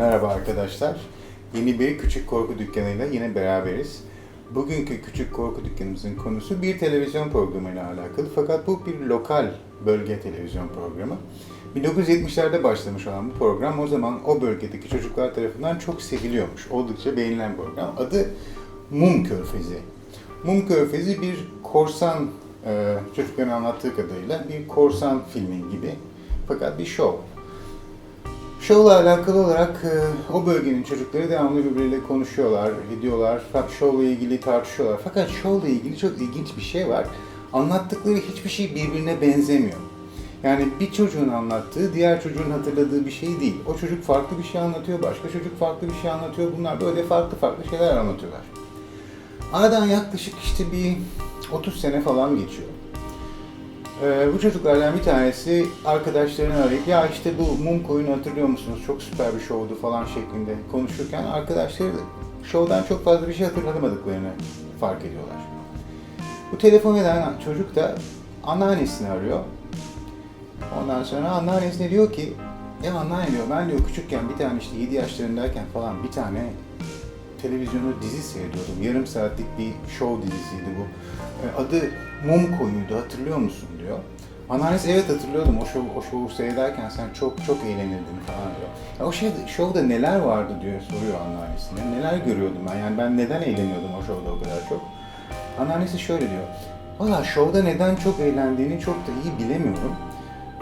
Merhaba arkadaşlar. Yeni bir Küçük Korku Dükkanı'yla yine beraberiz. Bugünkü Küçük Korku Dükkanımızın konusu bir televizyon programıyla alakalı fakat bu bir lokal bölge televizyon programı. 1970'lerde başlamış olan bu program o zaman o bölgedeki çocuklar tarafından çok seviliyormuş. Oldukça beğenilen program. Adı Mum Körfezi. Mum Körfezi bir korsan, e, çocukların anlattığı kadarıyla bir korsan filmi gibi. Fakat bir show. Show'la alakalı olarak e, o bölgenin çocukları devamlı birbirleriyle konuşuyorlar, ediyorlar. Show'la ilgili tartışıyorlar. Fakat show'la ilgili çok ilginç bir şey var. Anlattıkları hiçbir şey birbirine benzemiyor. Yani bir çocuğun anlattığı diğer çocuğun hatırladığı bir şey değil. O çocuk farklı bir şey anlatıyor, başka çocuk farklı bir şey anlatıyor. Bunlar böyle farklı farklı şeyler anlatıyorlar. Aradan yaklaşık işte bir 30 sene falan geçiyor. Ee, bu çocuklardan bir tanesi arkadaşlarını arayıp ya işte bu mum koyunu hatırlıyor musunuz? Çok süper bir şovdu falan şeklinde konuşurken arkadaşları şovdan çok fazla bir şey hatırlamadıklarını fark ediyorlar. Bu telefon eden çocuk da anneannesini arıyor. Ondan sonra anneannesine diyor ki ya anneanne diyor ben diyor küçükken bir tane işte 7 yaşlarındayken falan bir tane televizyonu dizi seyrediyordum. Yarım saatlik bir show dizisiydi bu. E, Adı Mum Koyuydu hatırlıyor musun diyor. Anneannesi evet hatırlıyordum o show, o show'u seyrederken sen çok çok eğlenirdin falan diyor. Ya o şey, show'da neler vardı diyor soruyor anneannesine. Neler görüyordum ben yani ben neden eğleniyordum o show'da o kadar çok. Anneannesi şöyle diyor. Valla show'da neden çok eğlendiğini çok da iyi bilemiyorum.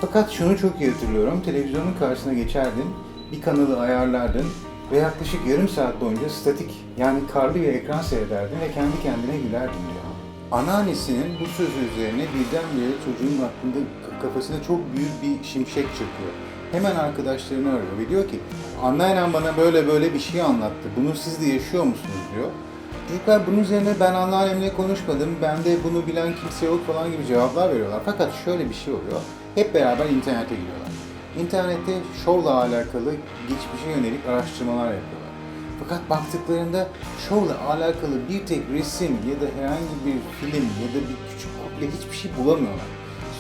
Fakat şunu çok iyi hatırlıyorum. Televizyonun karşısına geçerdin, bir kanalı ayarlardın ve yaklaşık yarım saat boyunca statik yani karlı bir ekran seyrederdin ve kendi kendine gülerdin diyor. Anneannesinin bu sözü üzerine birdenbire çocuğun aklında kafasında çok büyük bir şimşek çakıyor. Hemen arkadaşlarını arıyor ve diyor ki anneannem bana böyle böyle bir şey anlattı. Bunu siz de yaşıyor musunuz diyor. Çocuklar bunun üzerine ben anneannemle konuşmadım, ben de bunu bilen kimse yok falan gibi cevaplar veriyorlar. Fakat şöyle bir şey oluyor. Hep beraber internete giriyorlar. İnternette şovla alakalı geçmişe yönelik araştırmalar yapıyorlar. Fakat baktıklarında şovla alakalı bir tek resim ya da herhangi bir film ya da bir küçük kuple hiçbir şey bulamıyorlar.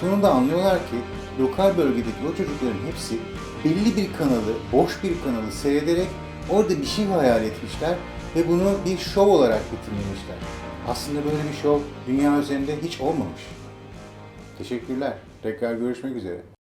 Sonunda anlıyorlar ki lokal bölgedeki o çocukların hepsi belli bir kanalı, boş bir kanalı seyrederek orada bir şey hayal etmişler ve bunu bir şov olarak betimlemişler. Aslında böyle bir şov dünya üzerinde hiç olmamış. Teşekkürler. Tekrar görüşmek üzere.